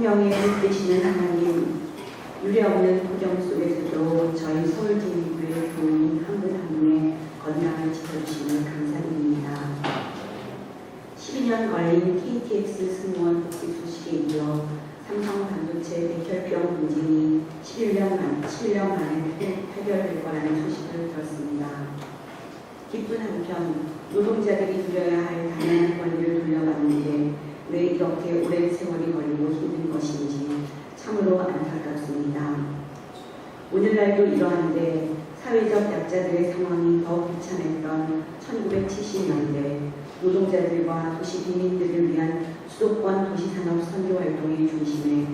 생명의 빛 되시는 하나님, 유례 없는 구경 속에서도 저희 서울진교회 교인 한분 한 분의 건강을 지켜주시니 감사드립니다. 12년 걸린 KTX 승무원 복귀 소식에 이어 삼성 반도체 백혈병 분쟁이 11년, 만, 11년 만에 해- 해결될 거라는 소식을 들었습니다. 기쁜 한편 노동자들이 누려야 할 당연한 권리를 돌려받는데 왜 이렇게 오랜 세월이 걸리고 힘든 것인지 참으로 안타깝습니다. 오늘날도 이러한데 사회적 약자들의 상황이 더욱 비참했던 1970년대 노동자들과 도시 비민들을 위한 수도권 도시산업 선교활동의 중심에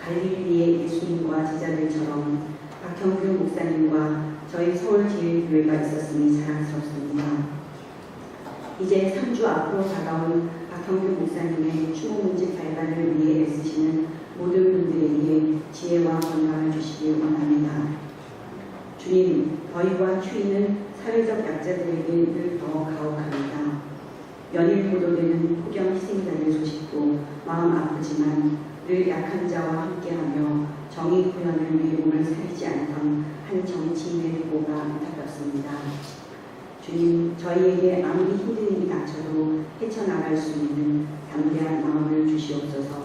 갈릴리의 예수님과 제자들처럼 박형규 목사님과 저희 서울제일교회가 있었으니 자랑스럽습니다. 이제 3주 앞으로 다가온 박형규 목사님의 추모문집 발간을 위해 애쓰시는 모든 분들에게 지혜와 건강을 주시길 원합니다. 주님, 더위와 추위는 사회적 약자들에게 늘 더 가혹합니다. 연일 보도되는 폭염 희생자들 소식도 마음 아프지만 늘 약한 자와 함께하며 정의 구현을 몸을 살지 않던 한 정치인의 보고가 안타깝습니다. 주님, 저희에게 아무리 힘든 일이 닥쳐도 헤쳐나갈 수 있는 담대한 마음을 주시옵소서.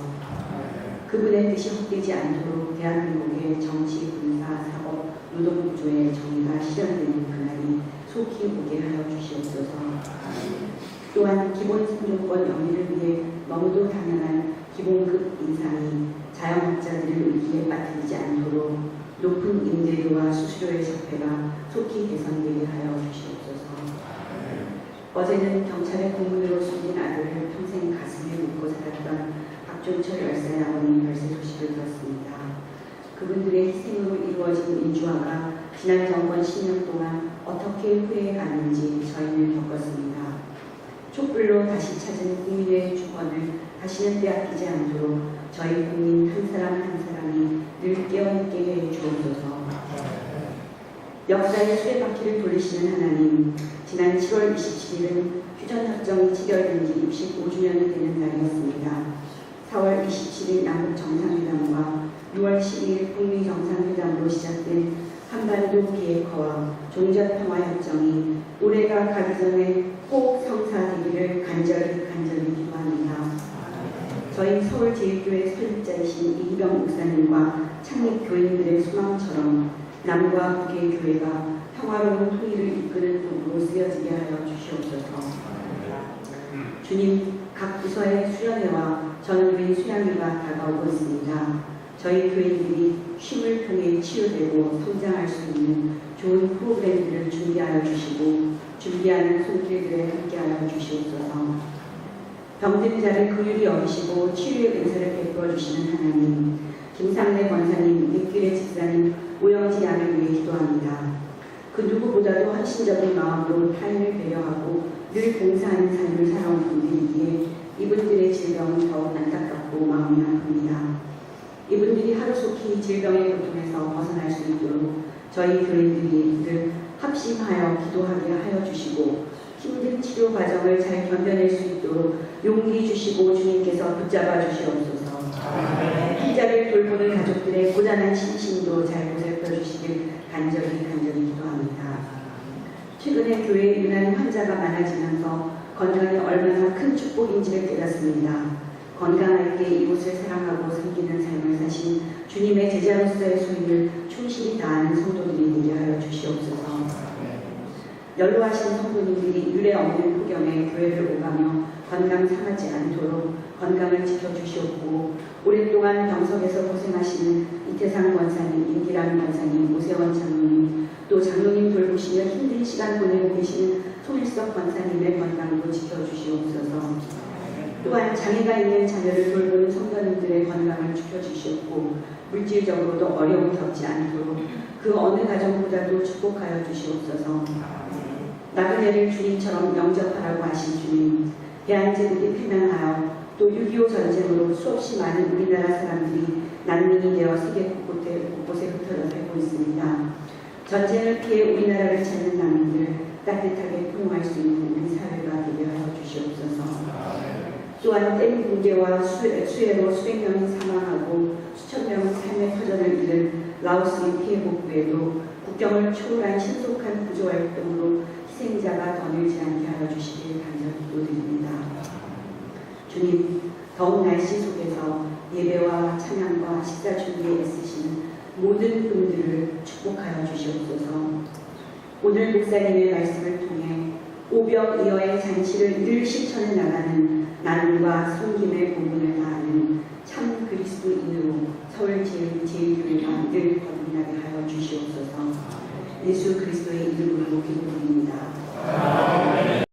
그분의 뜻이 헛되지 않도록 대한민국의 정치, 군사, 사법, 노동 구조의 정의 가 실현되는 그날이 속히 오게 하여 주시옵소서. 또한 기본 생존권 영위를 위해 너무도 당연한 기본급 인상이 자영업자들을 위기에 빠뜨리지 않도록 높은 임대료와 수수료의 적폐가 속히 개선되게 하여 주시옵소서. 어제는 경찰의 공무원으로 숨진 아들을 평생 가슴에 묻고 살았던 박종철 열사의 아버님 별세 소식을 들었습니다. 그분들의 희생으로 이루어진 민주화가 지난 정권 10년 동안 어떻게 후회가는지 저희는 겪었습니다. 촛불로 다시 찾은 국민의 주권을 다시는 빼앗기지 않도록 저희 국민 한 사람 한 사람이 늘 깨어있게 해 주옵소서. 역사의 수레바퀴를 돌리시는 하나님, 지난 7월 27일은 휴전협정이 체결된 지 65주년이 되는 날이었습니다. 4월 27일 남북 정상회담과 6월 12일 북미 정상회담으로 시작된 한반도 비핵화와 종전평화협정이 올해가 가기 전에 꼭 성사되기를 간절히 간절히 기도합니다. 저희 서울제일교회 설립자이신 이기병 목사님과 창립 교인들의 소망처럼 남과 북의 교회가 평화로운 통일을 이끄는 도구로 쓰여지게 하여 주시옵소서. 주님, 각 부서의 수련회와 전교인 수양회가 다가오고 있습니다. 저희 교인들이 쉼을 통해 치유되고 성장할 수 있는 좋은 프로그램들을 준비하여 주시고 준비하는 손길들에 함께하여 주시옵소서. 병든 자를 그율이 여기시고 치유의 은사를 베풀어 주시는 하나님, 김상래 권사님, 밑길의 집사님, 오영지 양을 위해 기도합니다. 그 누구보다도 헌신적인 마음으로 타인을 배려하고 늘 봉사하는 삶을 살아온 분들이기에 이분들의 질병은 더욱 안타깝고 마음이 아픕니다. 이분들이 하루속히 질병의 고통에서 벗어날 수 있도록 저희 교인들이 늘 합심하여 기도하게 하여 주시고 힘든 치료 과정을 잘 견뎌낼 수 있도록 용기 주시고 주님께서 붙잡아 주시옵소서. 피자를 돌보는 가족들의 고단한 신심도 잘 보살펴 주시길 간절히 간절히 기도합니다. 최근에 교회에 유난히 환자가 많아지면서 건강이 얼마나 큰 축복인지를 깨닫습니다. 건강할 때 이곳을 사랑하고 섬기는 삶을 사신 주님의 제자로서의 소임을 충실히 다하는 성도들이 되게 하여 주시옵소서. 연로하신 성도님들이 유례 없는 폭염에 교회를 오가며 건강 상하지 않도록 건강을 지켜주시옵고 오랫동안 병석에서 고생하시는 이태상 권사님, 임기란 권사님, 오세원 장로님, 또 장로님 돌보시며 힘든 시간 보내고 계시는 송일석 권사님의 지켜주시옵소서. 또한 장애가 있는 자녀를 돌보는 성도님들의 건강을 지켜주시옵고 물질적으로도 어려움 겪지 않도록 그 어느 가정보다도 축복하여 주시옵소서. 나그네를 주님처럼 영접하라고 하신 주님, 대한제국이 패망하여 또 6.25 전쟁으로 수없이 많은 우리나라 사람들이 난민이 되어 세계 곳곳에, 곳곳에 흩어져 살고 있습니다. 전쟁을 피해 우리나라를 찾는 난민들 따뜻하게 포용할 수 있는 우리 사회가 되게 하여 주시옵소서. 또 또한 댐 붕괴와 수- 수해로 수백 명이 사망하고 수천 명은 삶의 터전을 잃은 라오스의 피해 복구에도 국경을 초월한 신속한 구조 활동으로 희생자가 더 늘지 않게 하여 주시길 간절히 기도드립니다. 주님, 더운 날씨 속에서 예배와 찬양과 식사 준비에 애쓰시는 모든 분들을 축복하여 주시옵소서. 오늘 목사님의 말씀을 통해 오병이어의 잔치를 늘 실천해 나가는 나눔과 섬김의 본분을 다하는 참 그리스도인으로 서울 제일 제일교회가 늘 거듭나게 하여 주시옵소서. 예수 그리스도의 이름으로 기도드립니다.